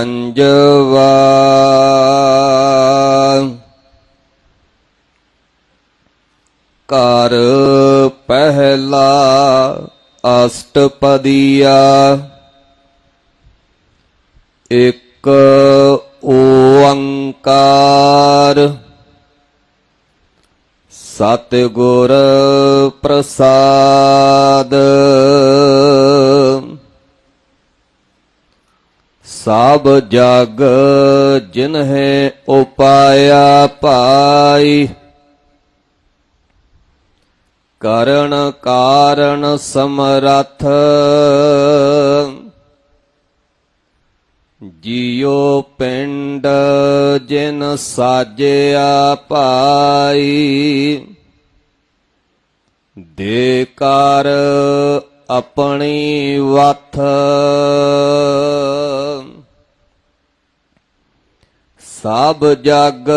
ਪੰਜਵਾ। ਘਰ ਪਹਿਲਾ ਅਸ਼ਟਪਦੀਆ। ਇੱਕ ਓੰਕਾਰ। ਸਤਿਗੁਰ ਪ੍ਰਸਾਦ। ਸਭ ਜਗ ਜਿਨਹਿ ਉਪਾਇਆ ਪਾਈ। ਕਰਨ ਕਾਰਨ ਸਮਰਥ ਜਿਉ ਪਿੰਡ ਜਿਨ ਸਾਜਿਆ ਪਾਈ। ਦੇ ਕਰ ਆਪਣੀ ਵਥ ਸਭ ਜਗ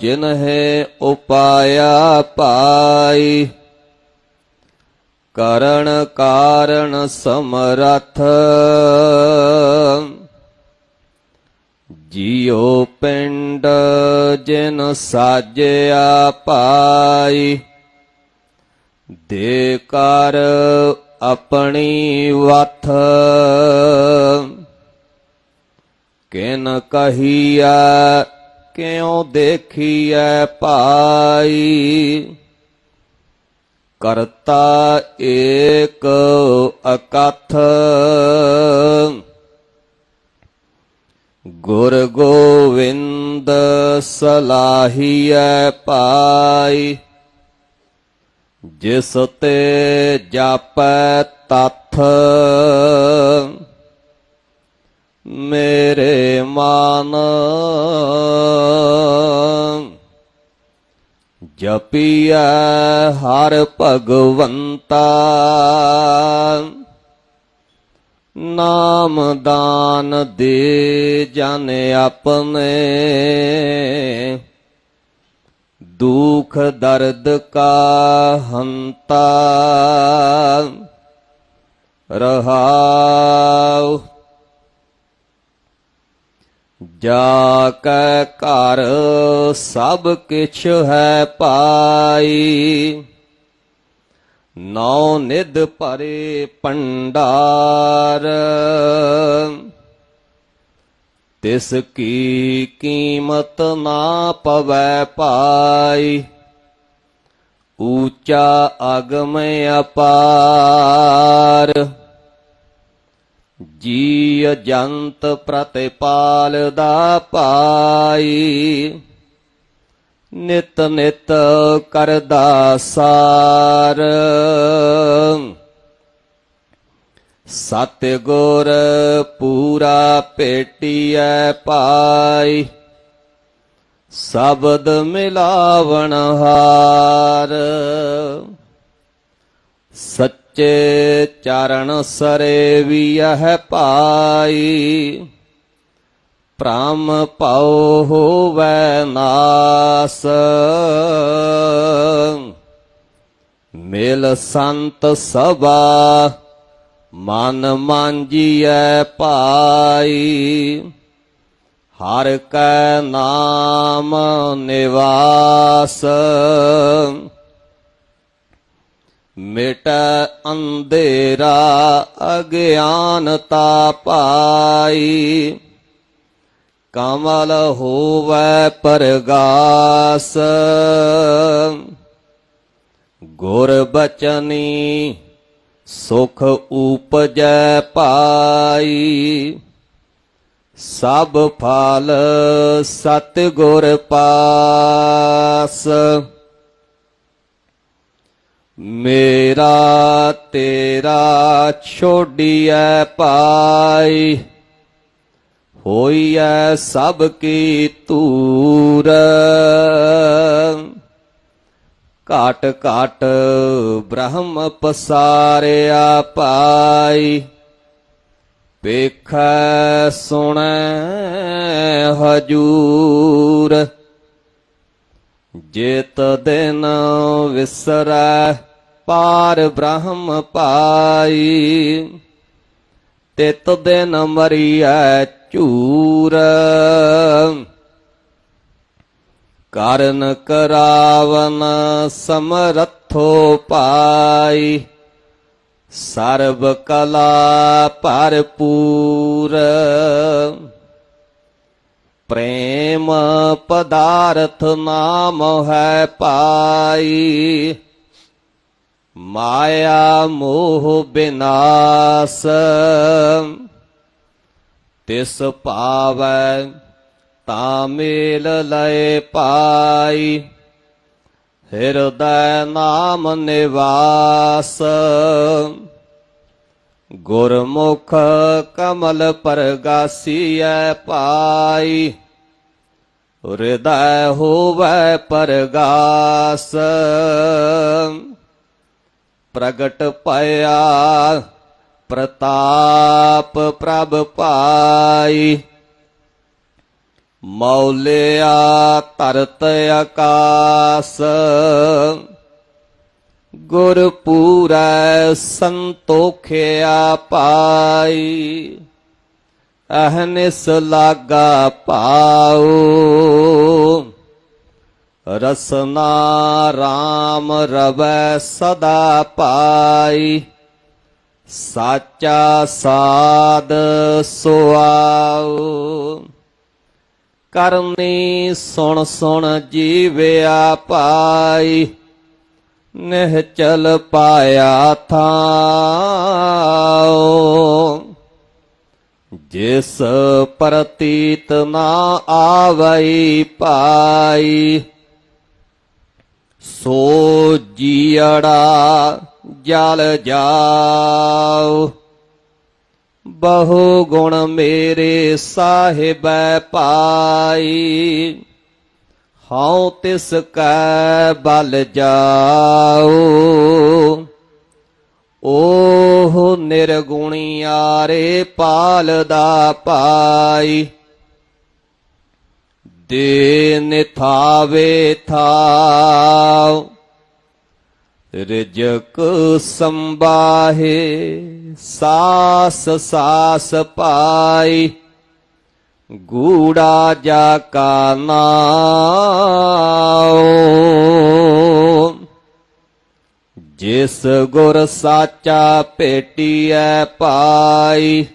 ਜਿਨਹਿ ਉਪਾਇਆ ਪਾਈ। ਕਰਨ ਕਾਰਨ ਸਮਰਥ। ਜਿਉ ਪਿੰਡ ਜਿਨ ਸਾਜਿਆ ਪਾਈ। ਦੇ ਕਰ ਆਪਣੀ ਵਥ। ਕਿਨ ਕਹੀਐ, ਕਿਉ ਦੇਖੀਐ ਭਾਈ? ਕਰਤਾ ਏਕ ਅਕਥ। ਗੁਰ ਗੋਵਿੰਦ ਸਲਾਹੀਐ ਪਾਈ ਜਿਸ ਤੇ ਜਾਪੈ ਤਥ। ਮੇਰੇ ਮਨ। ਜਪੀਐ ਹਰ ਭਗਵੰਤਾ। ਨਾਮ ਦਾਨ ਦੇ ਜਨ ਆਪਣੇ। ਦੁਖ ਦਰਦ ਕਾ ਹੰਤਾ। ਰਹਾਉ ਜਾ ਕੈ ਘਰ ਸਭ ਕਿਛ ਹੈ ਪਾਈ। ਨੌ ਨਿਧ ਭਰੇ ਪੰਡਾਰ ਤਿਸ ਕੀ ਕੀਮਤ ਨਾ ਪਵੈ ਪਾਈ। ਊਚਾ ਅਗਮ ਅਪਾਰ। ਜੀ ਜੰਤ ਪ੍ਰਤਿਪਾਲ ਦਾ ਪਾਈ, ਨਿਤ ਨਿਤ ਕਰਦਾ ਸਾਰ। ਸਤਿਗੁਰ ਪੂਰਾ ਭੇਟੀਐ ਪਾਈ, ਸ਼ਬਦ ਮਿਲਾਵਣ ਹਾਰ। ਸੱਚੇ ਚਰਨ ਸਰੇ ਵੀ ਇਹ ਪਾਈ। ਭ੍ਰਮ ਭਉ ਹੋਵੈ ਨਾਸ। ਮਿਲ ਸੰਤ ਸਭਾ ਮਨ ਮਾਂਜੀਐ ਪਾਈ ਹਰ ਕੈ ਨਾਮ ਨਿਵਾਸ। ਮਿਟ ਅੰਧੇਰਾ ਅਗਿਆਨਤਾ ਪਾਈ। ਕਮਲ ਹੋਵੈ ਪਰਗਾਸ। ਗੁਰ ਬਚਨੀ ਸੁਖ ਉਪਜੈ ਪਾਈ। ਸਭ ਫਲ ਸਤਿਗੁਰ ਪਾਸ। ਮੇਰਾ ਤੇਰਾ ਛੋਡੀਐ ਪਾਈ ਹੋਈਐ ਸਭ ਕੀ ਤੂਰ ਘਾਟ ਘਾਟ ਬ੍ਰਹਮ ਪਸਾਰਿਆ ਪਾਈ ਵੇਖੈ ਸੁਣੈ ਹਜੂਰ। ਜਿਤ ਦਿਨ ਵਿਸਰੈ ਪਾਰ ਬ੍ਰਹਮ ਪਾਈ, ਤਿਤ ਦਿਨ ਮਰੀਐ ਝੂਰ। ਕਰਨ ਕਰਾਵਨ ਸਮਰਥੋ ਪਾਈ, ਸਰਬ ਕਲਾ ਭਰਪੂਰ। ਪ੍ਰੇਮ ਪਦਾਰਥ ਨਾਮ ਹੈ ਪਾਈ ਮਾਇਆ ਮੋਹ ਬਿਨਾਸ਼, ਤਿਸ ਪਾਵੈ ਤਾਂ ਮੇਲ ਲਏ ਪਾਈ। ਹਿਰਦੈ ਨਾਮ ਨਿਵਾਸ, ਗੁਰਮੁਖ ਕਮਲ ਪਰਗਾਸੀਐ ਪਾਈ। ਹਿਰਦੈ ਹੋਵੈ ਪਰਗਾਸ ਪ੍ਰਗਟ ਭਇਆ ਪ੍ਰਤਾਪ ਪ੍ਰਭ ਪਾਈ। ਮੌਲਿਆ ਤਰਤ ਆਕਾਸ, ਗੁਰ ਪੂਰੈ ਸੰਤੋਖਿਆ ਪਾਈ। ਅਹਨਿਸ ਲਾਗਾ ਪਾਉ ਰਸਨਾ RAM ਰਵੈ ਸਦਾ ਪਾਈ। ਸਾਚਾ ਸਾਧ ਸੁਆਉ। ਕਰਨੀ ਸੁਣ ਸੁਣ ਜੀਵਿਆ ਪਾਈ। ਨਿਹਚਲ ਪਾਇਆ ਥਾਉ। ਜਿਸ ਪ੍ਰਤੀਤ ਨਾ ਆਵਈ ਪਾਈ। ਸੋ ਜੀੜਾ ਜਲ ਜਾਉ ਬਹੁ ਗੁਣ ਮੇਰੇ ਸਾਹਿਬੈ ਪਾਈ, ਹਉ ਤਿਸ ਕੈ ਬਲ ਜਾਉ ਓਹ ਨਿਰਗੁਣਿਆਰੇ ਪਾਲਦਾ ਪਾਈ। ਦੇ ਨਿਥਾਵੇ ਥਾਉ। ਰਿਜਕ ਸੰਬਾਹੇ ਸਾਸ ਸਾਸ ਪਾਈ। ਗੂੜਾ ਜਾ ਕਾ ਨਾਉ। ਜਿਸ ਗੁਰ ਸਾਚਾ ਭੇਟੀਐ ਪਾਈ।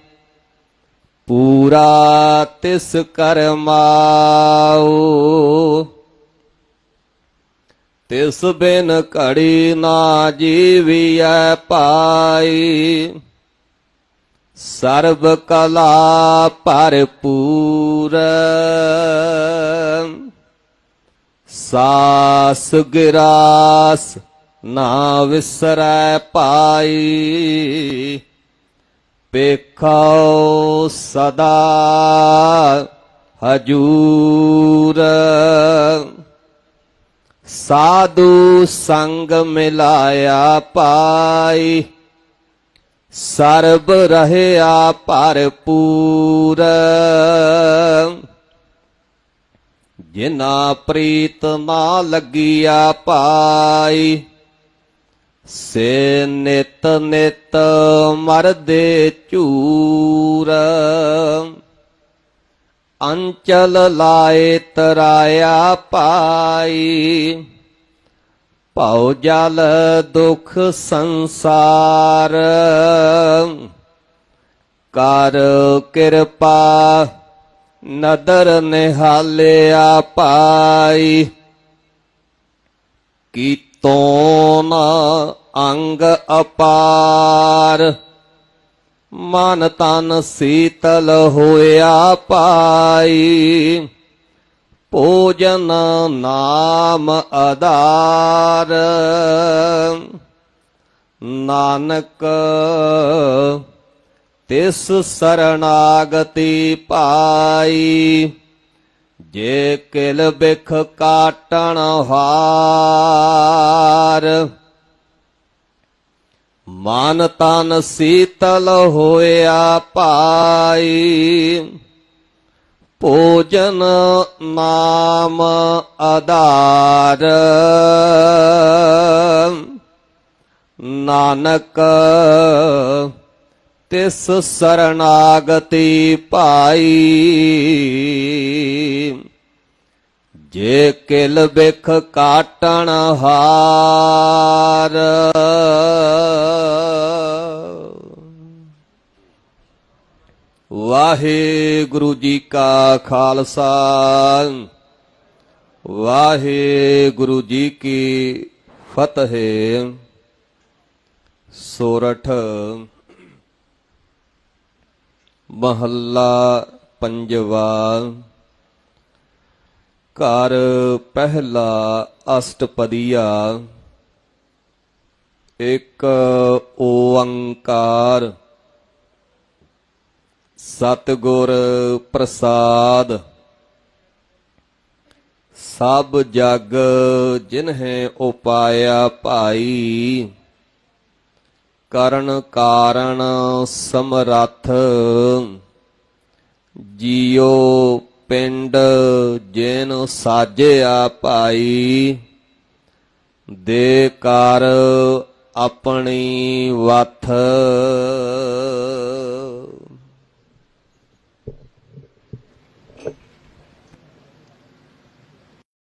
ਪੂਰਾ ਤਿਸ ਕਰਮਾਉ। ਤਿਸ ਬਿਨ ਘੜੀ ਨਾ ਜੀਵੀਐ ਪਾਈ। ਸਰਬ ਕਲਾ ਭਰਪੂਰ। ਸਾਸ ਗਿਰਾਸ ਨਾ ਵਿਸਰੈ ਪਾਈ। ਪੇਖਾਉ ਸਦਾ ਹਜੂਰ। ਸਾਧੂ ਸੰਗ ਮਿਲਾਇਆ ਪਾਈ, ਸਰਬ ਰਹਿਆ ਭਰਪੂਰ। ਜਿਨਾ ਪ੍ਰੀਤ ਨਾ ਲੱਗਿਆ ਪਾਈ ਸੇ ਨਿਤ ਨਿਤ ਮਰਦੇ ਝੂਰ ਅੰਚਲ ਲਾਏ ਤਰਾਇਆ ਪਾਈ। ਭਉ ਜਲ ਦੁਖ ਸੰਸਾਰ। ਕਰ ਕਿਰਪਾ ਨਦਰ ਨਿਹਾਲਿਆ ਪਾਈ। ਕੀਤੋਂ ਨ ਅੰਗ ਅਪਾਰ। ਮਨ ਤਨ ਸੀਤਲ ਹੋਇਆ ਪਾਈ। ਭੋਜਨ ਨਾਮ ਆਧਾਰ ਨਾਨਕ ਤਿਸ ਸਰਣਾਗਤੀ ਪਾਈ। ਜੇ ਕਿਲ ਬਿਖ ਕਾਟਣ ਹਾਰ। ਮਨ ਤਨ ਸੀਤਲ ਹੋਇਆ ਪਾਈ। ਭੋਜਨ ਨਾਮ ਆਧਾਰ। ਨਾਨਕ ਤਿਸ ਸਰਣਾਗਤੀ ਪਾਈ। ਜੇ ਕਿਲ ਬਿਖ ਕਾਟਣ ਹਾਰ। ਵਾਹਿਗੁਰੂ ਜੀ ਕਾ ਖਾਲਸਾ। ਵਾਹਿਗੁਰੂ ਜੀ ਕੀ ਫਤਿਹ। ਸੋਰਠ ਮਹੱਲਾ ਪੰਜਵਾ। ਘਰ ਪਹਿਲਾ ਅਸ਼ਟਪਦੀਆ। ਇੱਕ ਓੰਕਾਰ। ਸਤਿਗੁਰ ਪ੍ਰਸਾਦ। ਸਭ ਜਗ ਜਿਨਹਿ ਉਪਾਇਆ ਭਾਈ, ਕਰਨ ਕਾਰਣ ਸਮਰੱਥ, ਜੀਉ ਪਿੰਡ ਜਿਨ ਸਾਜਿਆ ਭਾਈ, ਦੇ ਕਰ ਆਪਣੀ ਵਥ।